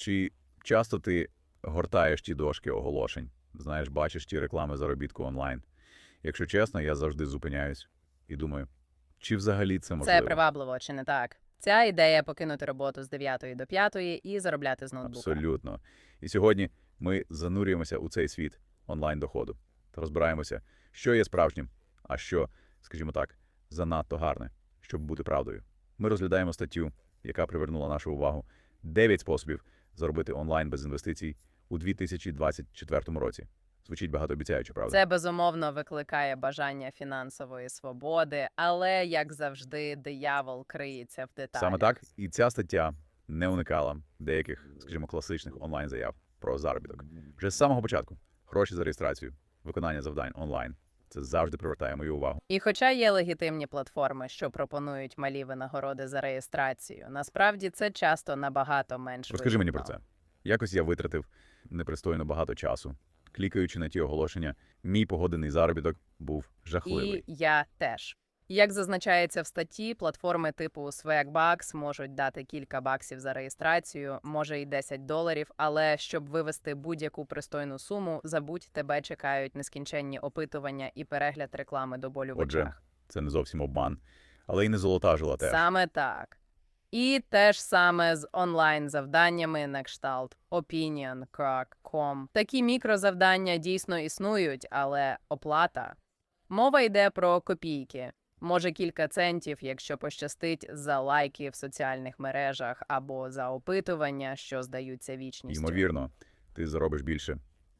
Чи часто ти гортаєш ті дошки оголошень, знаєш, бачиш ті реклами заробітку онлайн? Якщо чесно, я завжди зупиняюсь і думаю, чи взагалі це можливо? Це привабливо, чи не так? Ця ідея покинути роботу з 9 до 5 і заробляти з ноутбука. Абсолютно. І сьогодні ми занурюємося у цей світ онлайн-доходу та розбираємося, що є справжнім, а що, скажімо так, занадто гарне, щоб бути правдою. Ми розглядаємо статтю, яка привернула нашу увагу. 9 способів заробити онлайн без інвестицій у 2024 році. Звучить багатообіцяюче, правда? Це безумовно викликає бажання фінансової свободи, але як завжди, диявол криється в деталях. Саме так, і ця стаття не уникала деяких, скажімо, класичних онлайн-заяв про заробіток. Вже з самого початку гроші за реєстрацію, виконання завдань онлайн. Це завжди привертає мою увагу. І хоча є легітимні платформи, що пропонують малі винагороди за реєстрацію, насправді це часто набагато менш Розкажи мені про це. Якось я витратив непристойно багато часу. Клікаючи на ті оголошення, мій погодений заробіток був жахливий. І я теж. Як зазначається в статті, платформи типу Swagbucks можуть дати кілька баксів за реєстрацію, може і 10 доларів, але щоб вивести будь-яку пристойну суму, забудь, тебе чекають нескінченні опитування і перегляд реклами до болю в Отже, очах. Це не зовсім обман, але й не золота жила теж. Саме так. І те ж саме з онлайн-завданнями на кшталт Opinion.com. Такі мікрозавдання дійсно існують, але оплата. Мова йде про копійки. Може кілька центів, якщо пощастить, за лайки в соціальних мережах або за опитування, що здаються вічністю. Ймовірно, ти заробиш більше,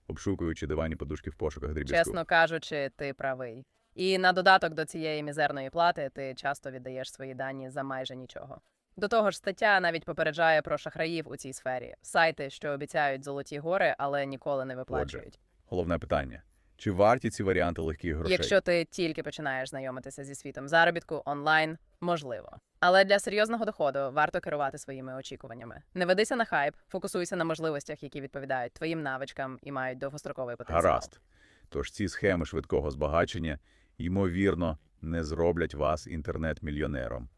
обшукуючи дивані подушки в пошуках дріб'язку. Чесно кажучи, ти правий. І на додаток до цієї мізерної плати ти часто віддаєш свої дані за майже нічого. До того ж, стаття навіть попереджає про шахраїв у цій сфері сайти, що обіцяють золоті гори, але ніколи не виплачують. Головне питання: чи варті ці варіанти легких грошей? Якщо ти тільки починаєш знайомитися зі світом заробітку онлайн, можливо. Але для серйозного доходу варто керувати своїми очікуваннями. Не ведися на хайп, фокусуйся на можливостях, які відповідають твоїм навичкам і мають довгостроковий потенціал. Гаразд. Тож ці схеми швидкого збагачення, ймовірно, не зроблять вас інтернет-мільйонером.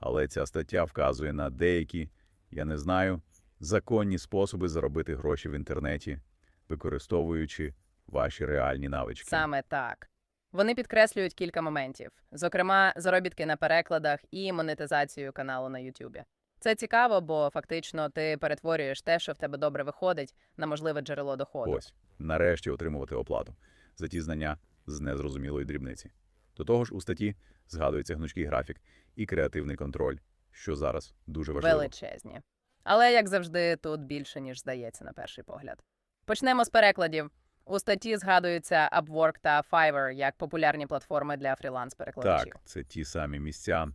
Але ця стаття вказує на деякі, я не знаю, законні способи заробити гроші в інтернеті, використовуючи ваші реальні навички. Саме так. Вони підкреслюють кілька моментів, зокрема, заробітки на перекладах і монетизацію каналу на Ютубі. Це цікаво, бо фактично ти перетворюєш те, що в тебе добре виходить, на можливе джерело доходу. Ось, нарешті отримувати оплату за ті знання з незрозумілої дрібниці. До того ж, у статті згадується гнучкий графік і креативний контроль, що зараз дуже важливо. Величезні. Але, як завжди, тут більше, ніж здається на перший погляд. Почнемо з перекладів. У статті згадуються Upwork та Fiverr як популярні платформи для фріланс-перекладачів. Так, це ті самі місця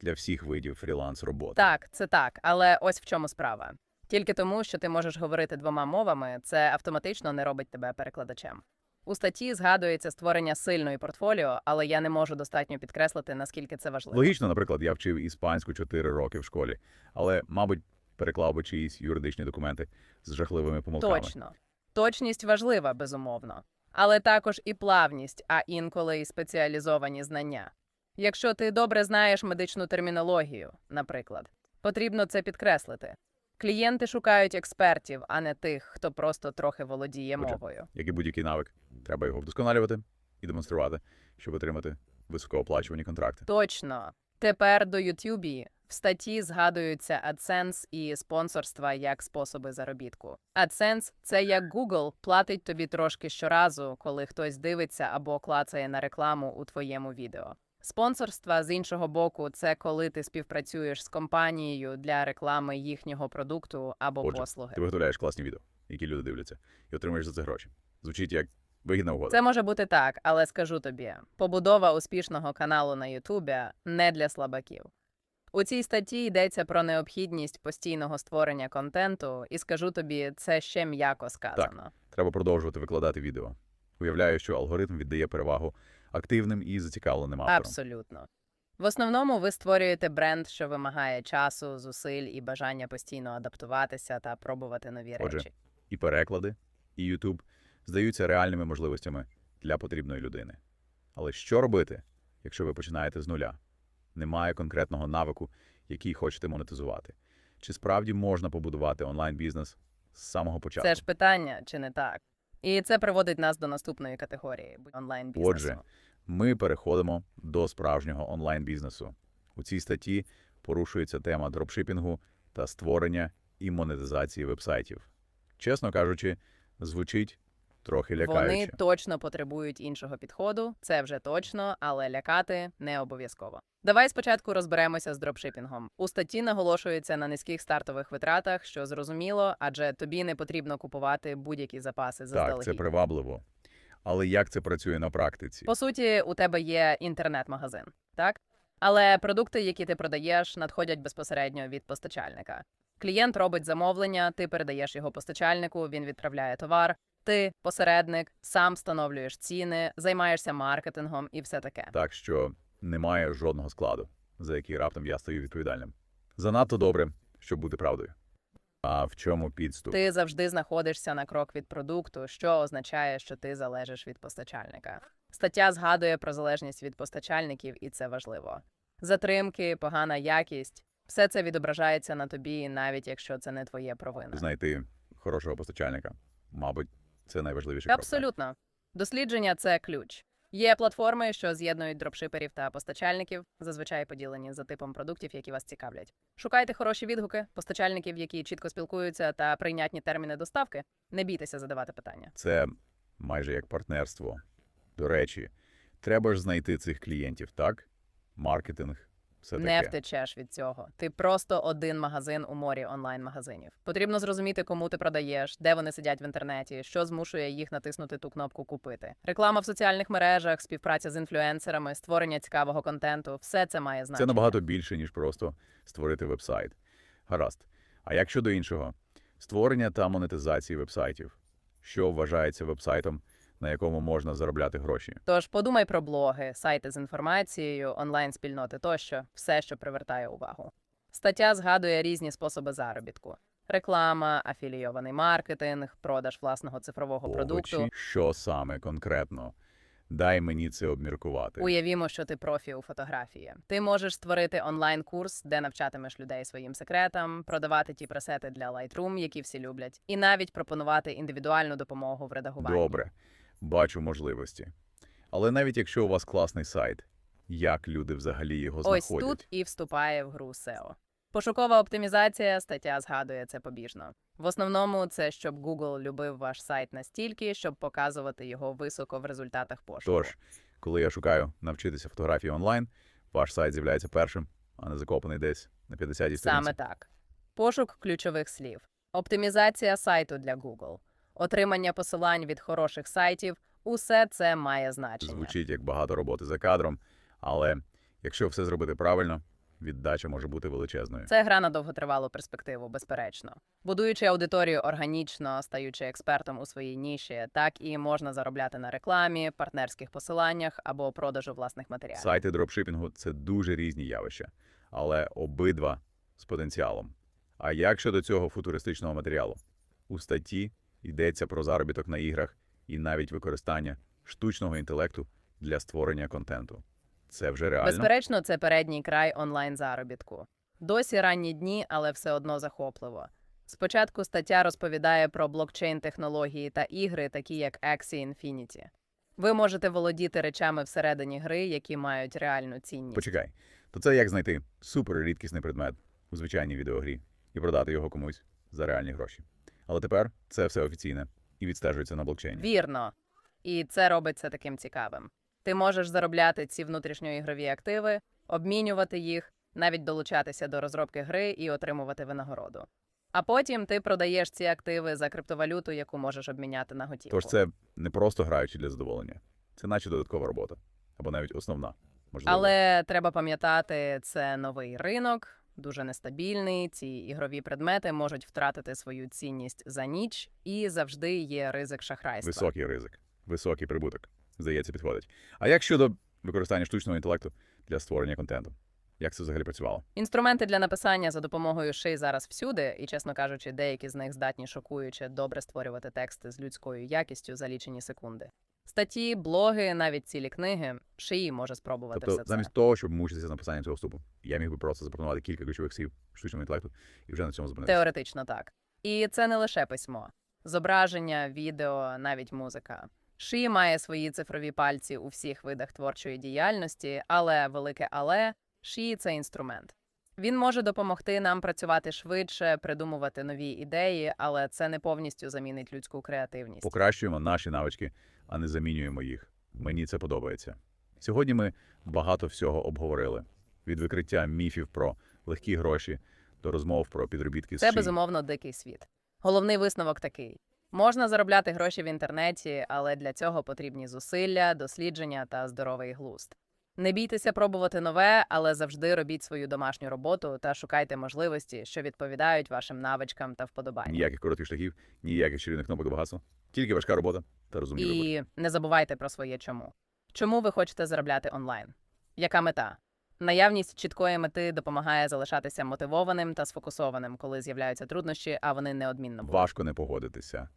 для всіх видів фріланс-роботи. Так, це так, але ось в чому справа. Тільки тому, що ти можеш говорити двома мовами, це автоматично не робить тебе перекладачем. У статті згадується створення сильної портфоліо, але я не можу достатньо підкреслити, наскільки це важливо. Логічно, наприклад, я вчив іспанську 4 роки в школі, але, мабуть, переклав би чиїсь юридичні документи з жахливими помилками. Точно. Точність важлива, безумовно. Але також і плавність, а інколи і спеціалізовані знання. Якщо ти добре знаєш медичну термінологію, наприклад, потрібно це підкреслити. Клієнти шукають експертів, а не тих, хто просто трохи володіє Отже, мовою. Як і будь-який навик, треба його вдосконалювати і демонструвати, щоб отримати високооплачувані контракти. Точно. Тепер до YouTube в статті згадуються AdSense і спонсорства як способи заробітку. AdSense – це як Google платить тобі трошки щоразу, коли хтось дивиться або клацає на рекламу у твоєму відео. Спонсорства з іншого боку, це коли ти співпрацюєш з компанією для реклами їхнього продукту або Отже, послуги. Ти виготовляєш класні відео, які люди дивляться, і отримуєш за це гроші. Звучить як вигідна угода. Це може бути так, але скажу тобі: побудова успішного каналу на Ютубі не для слабаків. У цій статті йдеться про необхідність постійного створення контенту, і скажу тобі, це ще м'яко сказано. Треба продовжувати викладати відео. Уявляю, що алгоритм віддає перевагу активним і зацікавленим авторам. Абсолютно. В основному ви створюєте бренд, що вимагає часу, зусиль і бажання постійно адаптуватися та пробувати нові Отже, речі. І переклади, і YouTube здаються реальними можливостями для потрібної людини. Але що робити, якщо ви починаєте з нуля? Немає конкретного навику, який хочете монетизувати. Чи справді можна побудувати онлайн-бізнес з самого початку. Це ж питання, чи не так? І це приводить нас до наступної категорії онлайн-бізнесу. Отже, ми переходимо до справжнього онлайн-бізнесу. У цій статті порушується тема дропшипінгу та створення і монетизації вебсайтів. Чесно кажучи, звучить трохи Вони точно потребують іншого підходу, це вже точно, але лякати не обов'язково. Давай спочатку розберемося з дропшипінгом. У статті наголошується на низьких стартових витратах, що зрозуміло, адже тобі не потрібно купувати будь-які запаси заздалегідь. Так, це привабливо. Але як це працює на практиці? По суті, у тебе є інтернет-магазин, так? Але продукти, які ти продаєш, надходять безпосередньо від постачальника. Клієнт робить замовлення, ти передаєш його постачальнику, він відправляє товар. Ти, посередник, сам встановлюєш ціни, займаєшся маркетингом і все таке. Так що немає жодного складу, за який раптом я стаю відповідальним. Занадто добре, щоб бути правдою. А в чому підступ? Ти завжди знаходишся на крок від продукту, що означає, що ти залежиш від постачальника. Стаття згадує про залежність від постачальників, і це важливо. Затримки, погана якість все це відображається на тобі, навіть якщо це не твоє провина. Знайти хорошого постачальника. Мабуть, це найважливіший крок. Абсолютно. Дослідження це ключ. Є платформи, що з'єднують дропшиперів та постачальників, зазвичай поділені за типом продуктів, які вас цікавлять. Шукайте хороші відгуки, постачальників, які чітко спілкуються та прийнятні терміни доставки. Не бійтеся задавати питання. Це майже як партнерство. До речі, треба ж знайти цих клієнтів, так? Маркетинг, все таке. Не втечеш від цього. Ти просто один магазин у морі онлайн-магазинів. Потрібно зрозуміти, кому ти продаєш, де вони сидять в інтернеті, що змушує їх натиснути ту кнопку купити. Реклама в соціальних мережах, співпраця з інфлюенсерами, створення цікавого контенту все це має значення. Це набагато більше, ніж просто створити вебсайт. Гаразд. А як щодо іншого? Створення та монетизації вебсайтів. Що вважається вебсайтом, на якому можна заробляти гроші? Тож подумай про блоги, сайти з інформацією, онлайн-спільноти тощо, все, що привертає увагу. Стаття згадує різні способи заробітку: реклама, афілійований маркетинг, продаж власного цифрового продукту. Що саме конкретно? Дай мені це обміркувати. Уявімо, що ти профі у фотографії. Ти можеш створити онлайн-курс, де навчатимеш людей своїм секретам, продавати ті пресети для Lightroom, які всі люблять, і навіть пропонувати індивідуальну допомогу в редагуванні. Добре, бачу можливості. Але навіть якщо у вас класний сайт, як люди взагалі його Ось знаходять? тут і вступає в гру SEO. Пошукова оптимізація, стаття згадує це побіжно. В основному це щоб Google любив ваш сайт настільки, щоб показувати його високо в результатах пошуку. Тож, коли я шукаю навчитися фотографії онлайн, ваш сайт з'являється першим, а не закопаний десь на 50-й сторінці. Саме так. Пошук ключових слів, оптимізація сайту для Google, отримання посилань від хороших сайтів усе це має значення. Звучить як багато роботи за кадром, але якщо все зробити правильно, віддача може бути величезною. Це гра на довготривалу перспективу, безперечно. Будуючи аудиторію органічно, стаючи експертом у своїй ніші, так і можна заробляти на рекламі, партнерських посиланнях або продажу власних матеріалів. Сайти дропшипінгу це дуже різні явища, але обидва з потенціалом. А як щодо цього футуристичного матеріалу? У статті йдеться про заробіток на іграх і навіть використання штучного інтелекту для створення контенту. Це вже реально. Безперечно, це передній край онлайн заробітку. Досі ранні дні, але все одно захопливо. Спочатку стаття розповідає про блокчейн-технології та ігри, такі як Axie Infinity. Ви можете володіти речами всередині гри, які мають реальну цінність. Почекай, то це як знайти суперрідкісний предмет у звичайній відеогрі і продати його комусь за реальні гроші. Але тепер це все офіційне і відстежується на блокчейні. Вірно. І це робить це таким цікавим. Ти можеш заробляти ці внутрішньоігрові активи, обмінювати їх, навіть долучатися до розробки гри і отримувати винагороду. А потім ти продаєш ці активи за криптовалюту, яку можеш обміняти на готівку. Тож це не просто граючи для задоволення, це наче додаткова робота, або навіть основна. Можливо. Але треба пам'ятати, це новий ринок, дуже нестабільний. Ці ігрові предмети можуть втратити свою цінність за ніч, і завжди є ризик шахрайства. Високий ризик, високий прибуток. Здається, підходить. А як щодо використання штучного інтелекту для створення контенту? Як це взагалі працювало? Інструменти для написання за допомогою ши зараз всюди, і, чесно кажучи, деякі з них здатні шокуюче добре створювати тексти з людською якістю за лічені секунди. Статті, блоги, навіть цілі книги, шиї може спробувати Тобто, все це. замість того, щоб мучитися з написанням цього вступу, я міг би просто запропонувати кілька ключових слів штучного інтелекту і вже на цьому зупинитися. Теоретично так. І це не лише письмо, зображення, відео, навіть музика. Ші має свої цифрові пальці у всіх видах творчої діяльності, але велике але Ші це інструмент. Він може допомогти нам працювати швидше, придумувати нові ідеї, але це не повністю замінить людську креативність. Покращуємо наші навички, а не замінюємо їх. Мені це подобається. Сьогодні ми багато всього обговорили: від викриття міфів про легкі гроші до розмов про підробітки Це безумовно дикий світ. Головний висновок такий: можна заробляти гроші в інтернеті, але для цього потрібні зусилля, дослідження та здоровий глузд. Не бійтеся пробувати нове, але завжди робіть свою домашню роботу та шукайте можливості, що відповідають вашим навичкам та вподобанням. Ніяких коротких шляхів, ніяких чарівних кнопок до багатства. Тільки важка робота та розумні вибори. І не забувайте про своє чому. Чому ви хочете заробляти онлайн? Яка мета? Наявність чіткої мети допомагає залишатися мотивованим та сфокусованим, коли з'являються труднощі, а вони неодмінно будуть. Важко не погодитися,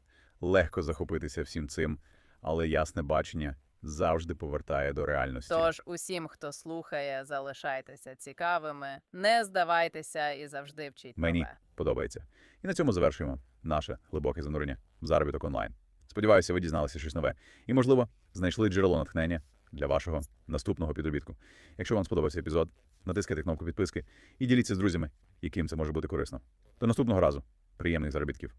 легко захопитися всім цим, але ясне бачення завжди повертає до реальності. Тож усім, хто слухає, залишайтеся цікавими, не здавайтеся і завжди вчіть Мені нове. подобається. І на цьому завершуємо наше глибоке занурення в заробіток онлайн. Сподіваюся, ви дізналися щось нове і, можливо, знайшли джерело натхнення для вашого наступного підробітку. Якщо вам сподобався епізод, натискайте кнопку підписки і діліться з друзями, яким це може бути корисно. До наступного разу. Приємних заробітків.